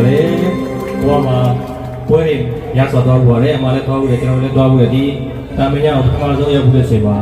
ပဲမဲလို့ရှိရင်မော်တဲ့ဝေကမိမဲကျေးဇူးတင်ပါတယ်ဘဝမှာပွဲတွေရစွာသွားဖို့ရတယ်အမှလည်းသွားဖို့ရတယ်ကျွန်တော်လည်းသွားဖို့ရတယ်ဒီတာမညာကိုပထမဆုံးရောက်ဖို့တဲ့ချိန်မှာ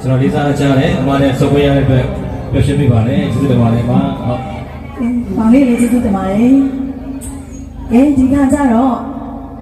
ကျွန်တော်လေးစားချတယ်အမှလည်းစုံပွဲရတဲ့အတွက်ပျော်ရွှင်မိပါတယ်ကျေးဇူးတင်ပါတယ်ပါဟုတ်။မောင်လေးလေးကျေးဇူးတင်ပါတယ်။အဲဒီကကြတော့